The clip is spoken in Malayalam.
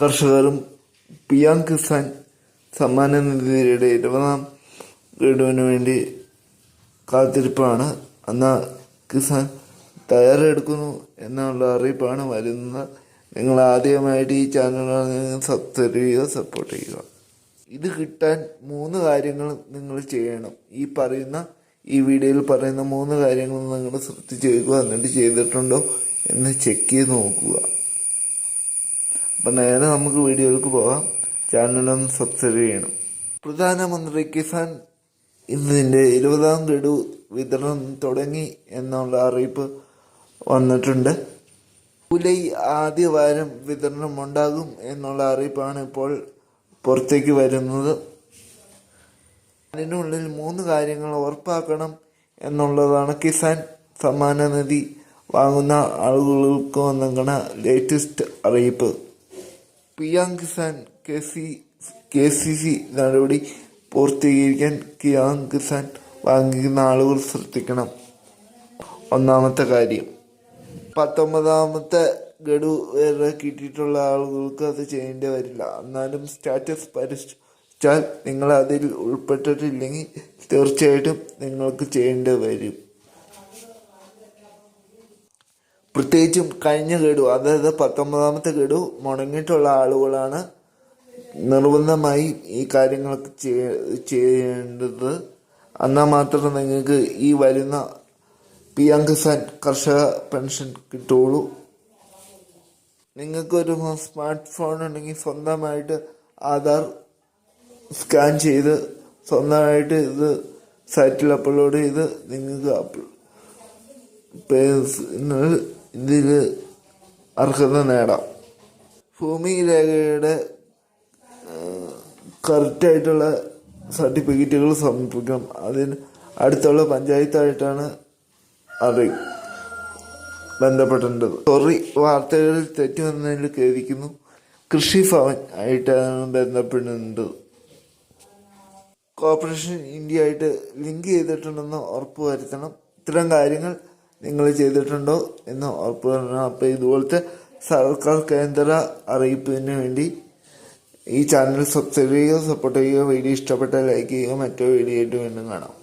കർഷകരും പി എം കിസാൻ സമ്മാന നിധിയുടെ ഇരുപതാം ഗഡുവിന് വേണ്ടി കാത്തിരിപ്പാണ്. എന്നാൽ കിസാൻ തയ്യാറെടുക്കുന്നു എന്നുള്ള അറിയിപ്പാണ് വരുന്നത്. നിങ്ങൾ ആദ്യമായിട്ട് ഈ ചാനൽ സബ്സ്ക്രൈബ് ചെയ്യുക സപ്പോർട്ട് ചെയ്യുക. ഇത് കിട്ടാൻ മൂന്ന് കാര്യങ്ങൾ നിങ്ങൾ ചെയ്യണം. ഈ പറയുന്ന ഈ വീഡിയോയിൽ പറയുന്ന മൂന്ന് കാര്യങ്ങൾ നിങ്ങൾ ശ്രദ്ധിച്ച് ചെയ്യുക. എന്നിട്ട് ചെയ്തിട്ടുണ്ടോ എന്ന് ചെക്ക് ചെയ്ത് നോക്കുക. അപ്പം നേരെ നമുക്ക് വീഡിയോയിലേക്ക് പോകാം ചാനലൊന്ന് സബ്സ്ക്രൈബ് ചെയ്യണം. പ്രധാനമന്ത്രി കിസാൻ ഇതിന്റെ ഇരുപതാം ഗഡു വിതരണം തുടങ്ങി എന്നുള്ള അറിയിപ്പ് വന്നിട്ടുണ്ട്. ജൂലൈ ആദ്യ വാരം വിതരണം ഉണ്ടാകും എന്നുള്ള അറിയിപ്പാണ് ഇപ്പോൾ പുറത്തേക്ക് വരുന്നത്. അതിനുള്ളിൽ മൂന്ന് കാര്യങ്ങൾ ഉറപ്പാക്കണം എന്നുള്ളതാണ് കിസാൻ സമ്മാന നിധി വാങ്ങുന്ന ആളുകൾക്ക് വന്നിരിക്കുന്ന ലേറ്റസ്റ്റ് അറിയിപ്പ്. P M Kisan K C K C C നടപടി പൂർത്തീകരിക്കാൻ കിയാം കിസാൻ വാങ്ങിക്കുന്ന ആളുകൾ ശ്രദ്ധിക്കണം. ഒന്നാമത്തെ കാര്യം. പത്തൊമ്പതാമത്തെ ഗഡു വരെ കിട്ടിയിട്ടുള്ള ആളുകൾക്ക് അത് ചെയ്യേണ്ടി വരില്ല. എന്നാലും സ്റ്റാറ്റസ് പരിശോധിച്ചാൽ നിങ്ങൾ അതിൽ ഉൾപ്പെട്ടിട്ടില്ലെങ്കിൽ തീർച്ചയായിട്ടും നിങ്ങൾക്ക് ചെയ്യേണ്ടി വരും. പ്രത്യേകിച്ചും കഴിഞ്ഞ ഗഡു അതായത് പത്തൊമ്പതാമത്തെ ഗഡു മുടങ്ങിയിട്ടുള്ള ആളുകളാണ് നിർബന്ധമായി ഈ കാര്യങ്ങളൊക്കെ ചെയ്യ- ചെയ്യേണ്ടത്. എന്നാൽ മാത്രമേ നിങ്ങൾക്ക് ഈ വരുന്ന പി എം കിസാൻ കർഷക പെൻഷൻ കിട്ടുള്ളൂ നിങ്ങൾക്കൊരു സ്മാർട്ട് ഫോൺ ഉണ്ടെങ്കിൽ സ്വന്തമായിട്ട് ആധാർ സ്കാൻ ചെയ്ത് സ്വന്തമായിട്ട് ഇത് സൈറ്റിൽ അപ്ലോഡ് ചെയ്ത് നിങ്ങൾക്ക് ഇതിൽ അർഹത നേടാം. ഭൂമി രേഖയുടെ കറക്റ്റായിട്ടുള്ള സർട്ടിഫിക്കറ്റുകൾ സമർപ്പിക്കണം. അതിന് അടുത്തുള്ള പഞ്ചായത്തായിട്ടാണ് അത് ബന്ധപ്പെടേണ്ടത്. സോറി വാർത്തകളിൽ തെറ്റു വന്നതിൽ ഖേദിക്കുന്നു. കൃഷി ഭവൻ ആയിട്ടാണ് ബന്ധപ്പെടുന്നത്. കോർപ്പറേഷൻ ഇന്ത്യ ആയിട്ട് ലിങ്ക് ചെയ്തിട്ടുണ്ടെന്ന് ഉറപ്പ് വരുത്തണം ഇത്തരം കാര്യങ്ങൾ നിങ്ങൾ ചെയ്തിട്ടുണ്ടോ എന്ന് ഉറപ്പ് വരണം അപ്പോൾ ഇതുപോലത്തെ സർക്കാർ കേന്ദ്ര അറിയിപ്പിന് വേണ്ടി ഈ ചാനൽ സബ്സ്ക്രൈബ് ചെയ്യുക സപ്പോർട്ട് ചെയ്യുക വീഡിയോ ഇഷ്ടപ്പെട്ടാൽ ലൈക്ക് ചെയ്യുക മറ്റൊരു വീഡിയോ ആയിട്ട് വീണ്ടും കാണാം.